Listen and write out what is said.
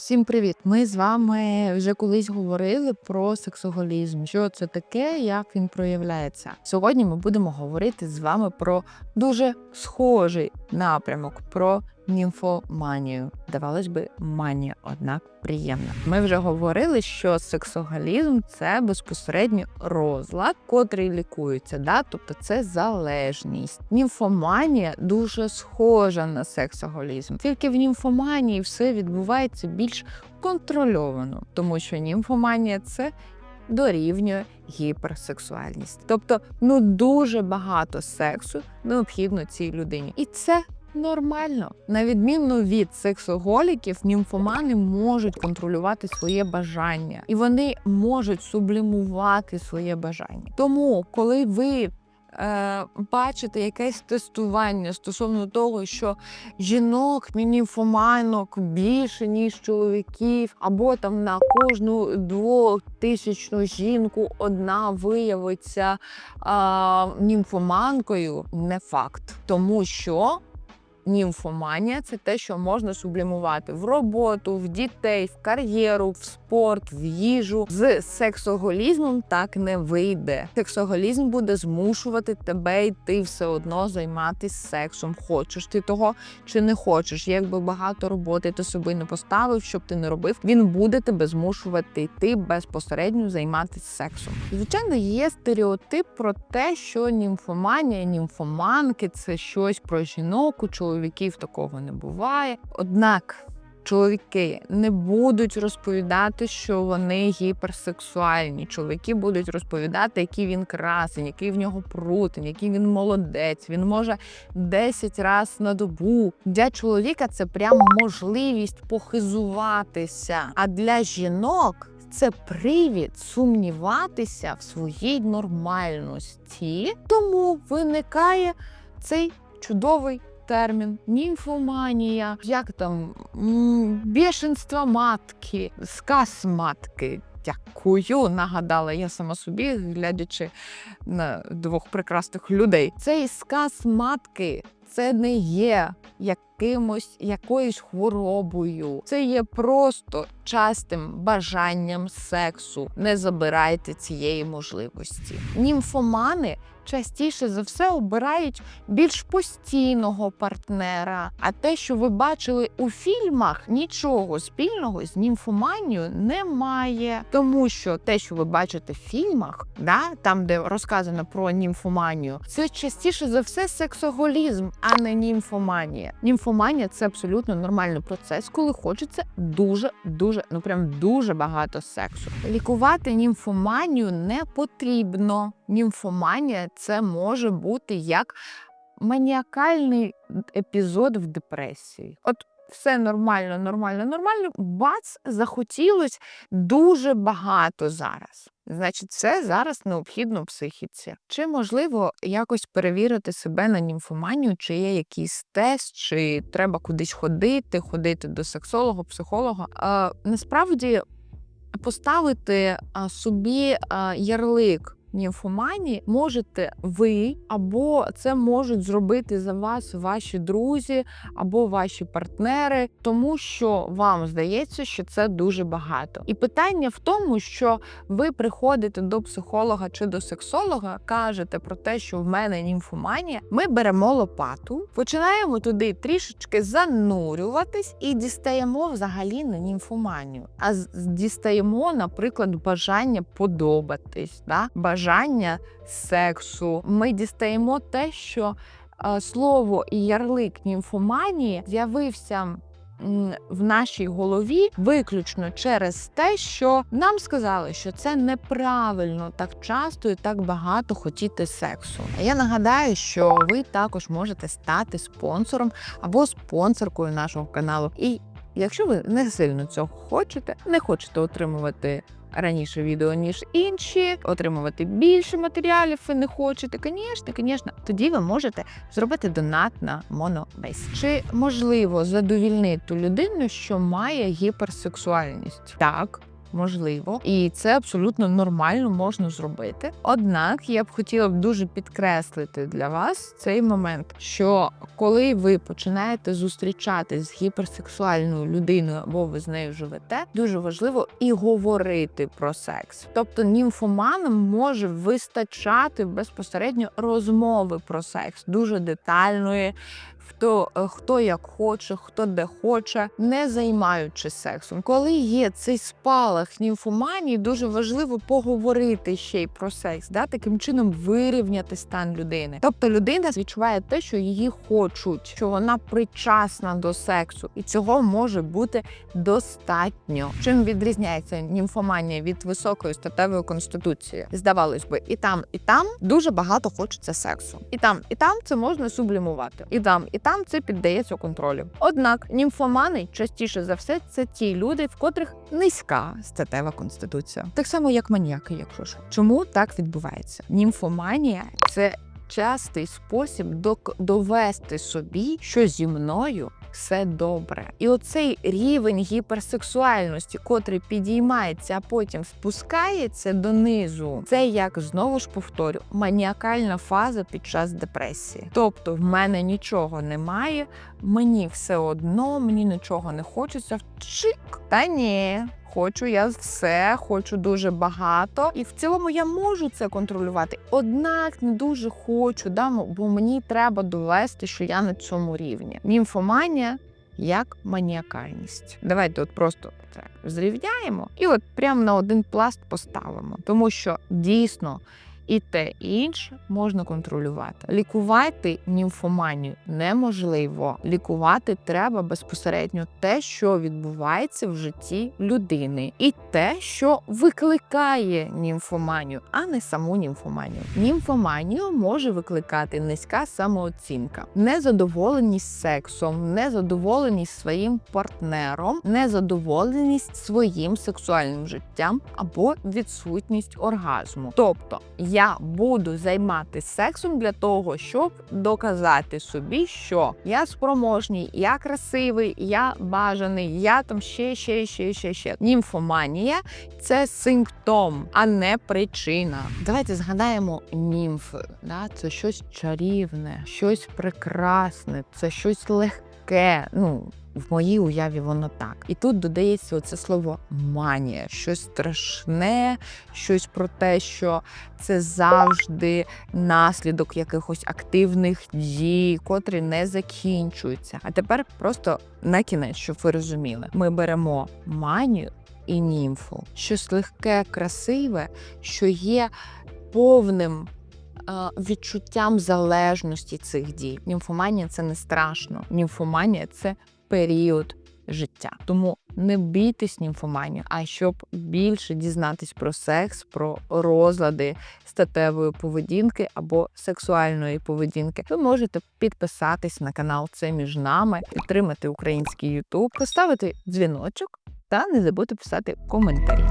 Всім привіт! Ми з вами вже колись говорили про сексоголізм. Що це таке, як він проявляється. Сьогодні ми будемо говорити з вами про дуже схожий напрямок про німфоманію. Здавалось би, манія, однак приємна. Ми вже говорили, що сексоголізм це безпосередньо розлад, котрий лікується. Да? Тобто це залежність. Німфоманія дуже схожа на сексоголізм. Тільки в німфоманії все відбувається більш контрольовано, тому що німфоманія це. Дорівнює гіперсексуальність, тобто ну дуже багато сексу необхідно цій людині, і це нормально. На відміну від сексоголіків, німфомани можуть контролювати своє бажання, і вони можуть сублімувати своє бажання. Тому, коли ви е, бачите якесь тестування стосовно того, що жінок, німфоманок більше ніж чоловіків, або там на кожну двохтисячну жінку одна виявиться а, німфоманкою, не факт, тому що. Німфоманія це те, що можна сублімувати в роботу, в дітей, в кар'єру, в спорт, в їжу. З сексоголізмом так не вийде. Сексоголізм буде змушувати тебе йти все одно займатися сексом. Хочеш ти того чи не хочеш. Якби багато роботи ти собі не поставив, щоб ти не робив, він буде тебе змушувати йти безпосередньо займатися сексом. Звичайно, є стереотип про те, що німфоманія, німфоманки це щось про жінок у чоловіків такого не буває. Однак чоловіки не будуть розповідати, що вони гіперсексуальні. Чоловіки будуть розповідати, який він красень, який в нього прутень, який він молодець. Він може 10 разів на добу. Для чоловіка це прям можливість похизуватися. А для жінок. Це привід сумніватися в своїй нормальності, тому виникає цей чудовий термін німфоманія, як там м, бешенство матки, сказ матки. Дякую, нагадала я сама собі, глядячи на двох прекрасних людей. Цей сказ матки це не є якимось якоюсь хворобою. Це є просто частим бажанням сексу. Не забирайте цієї можливості. Німфомани частіше за все обирають більш постійного партнера. А те, що ви бачили у фільмах, нічого спільного з німфоманією немає. Тому що те, що ви бачите в фільмах, да, там де розказано про німфоманію, це частіше за все сексоголізм, а не німфоманія. Німфоманія це абсолютно нормальний процес, коли хочеться дуже, дуже, ну прям дуже багато сексу. Лікувати німфоманію не потрібно. Німфоманія це може бути як маніакальний епізод в депресії. От все нормально, нормально, нормально. Бац, захотілось дуже багато зараз. Значить, це зараз необхідно психіці. Чи можливо якось перевірити себе на німфоманію, чи є якийсь тест, чи треба кудись ходити, ходити до сексолога, психолога? А, насправді поставити собі ярлик німфоманії можете ви, або це можуть зробити за вас ваші друзі або ваші партнери, тому що вам здається, що це дуже багато. І питання в тому, що ви приходите до психолога чи до сексолога, кажете про те, що в мене німфоманія. Ми беремо лопату, починаємо туди трішечки занурюватись і дістаємо взагалі на німфоманію. А дістаємо, наприклад, бажання подобатись, да? Сексу. Ми дістаємо те, що е, слово і ярлик німфоманії з'явився. В нашій голові виключно через те, що нам сказали, що це неправильно так часто і так багато хотіти сексу. Я нагадаю, що ви також можете стати спонсором або спонсоркою нашого каналу. І якщо ви не сильно цього хочете, не хочете отримувати раніше відео, ніж інші, отримувати більше матеріалів ви не хочете, звісно, звісно, тоді ви можете зробити донат на монобейс. Чи можливо задовільнити ту людину, що має гіперсексуальність? Так. Можливо, і це абсолютно нормально можна зробити. Однак я б хотіла б дуже підкреслити для вас цей момент, що коли ви починаєте зустрічатись з гіперсексуальною людиною або ви з нею живете, дуже важливо і говорити про секс. Тобто німфоманам може вистачати безпосередньо розмови про секс, дуже детальної. Хто, е, хто як хоче, хто де хоче, не займаючись сексом. Коли є цей спалах німфоманії, дуже важливо поговорити ще й про секс, да? таким чином вирівняти стан людини. Тобто людина відчуває те, що її хочуть, що вона причасна до сексу, і цього може бути достатньо. Чим відрізняється німфоманія від високої статевої конституції? Здавалось би, і там, і там дуже багато хочеться сексу. І там, і там це можна сублімувати. І там, і там це піддається контролю. Однак німфомани частіше за все це ті люди, в котрих низька статева конституція, так само як маніяки, якщо що. Чому так відбувається? Німфоманія це частий спосіб док- довести собі, що зі мною. Все добре, і оцей рівень гіперсексуальності, котрий підіймається, а потім спускається донизу. Це як знову ж повторю, маніакальна фаза під час депресії. Тобто, в мене нічого немає, мені все одно, мені нічого не хочеться. Чик, та ні. Хочу я все, хочу дуже багато, і в цілому я можу це контролювати. Однак не дуже хочу, да, бо мені треба довести, що я на цьому рівні. Німфоманія як маніакальність. Давайте от просто це зрівняємо і от прямо на один пласт поставимо, тому що дійсно. І те і інше можна контролювати. Лікувати німфоманію неможливо. Лікувати треба безпосередньо те, що відбувається в житті людини, і те, що викликає німфоманію, а не саму німфоманію. Німфоманію може викликати низька самооцінка, незадоволеність сексом, незадоволеність своїм партнером, незадоволеність своїм сексуальним життям або відсутність оргазму. Тобто я буду займатися сексом для того, щоб доказати собі, що я спроможний, я красивий, я бажаний, я там ще, ще, ще, ще, ще. Німфоманія це симптом, а не причина. Давайте згадаємо німфи. Да? Це щось чарівне, щось прекрасне, це щось легке. Ну. В моїй уяві воно так. І тут додається оце слово манія, щось страшне, щось про те, що це завжди наслідок якихось активних дій, котрі не закінчуються. А тепер просто на кінець, щоб ви розуміли, ми беремо манію і німфу, щось легке, красиве, що є повним. е, Відчуттям залежності цих дій. Німфоманія це не страшно. Німфоманія це період життя. Тому не бійтесь німфоманію, а щоб більше дізнатись про секс, про розлади статевої поведінки або сексуальної поведінки, ви можете підписатись на канал Це між нами, підтримати український Ютуб, поставити дзвіночок та не забути писати коментарі.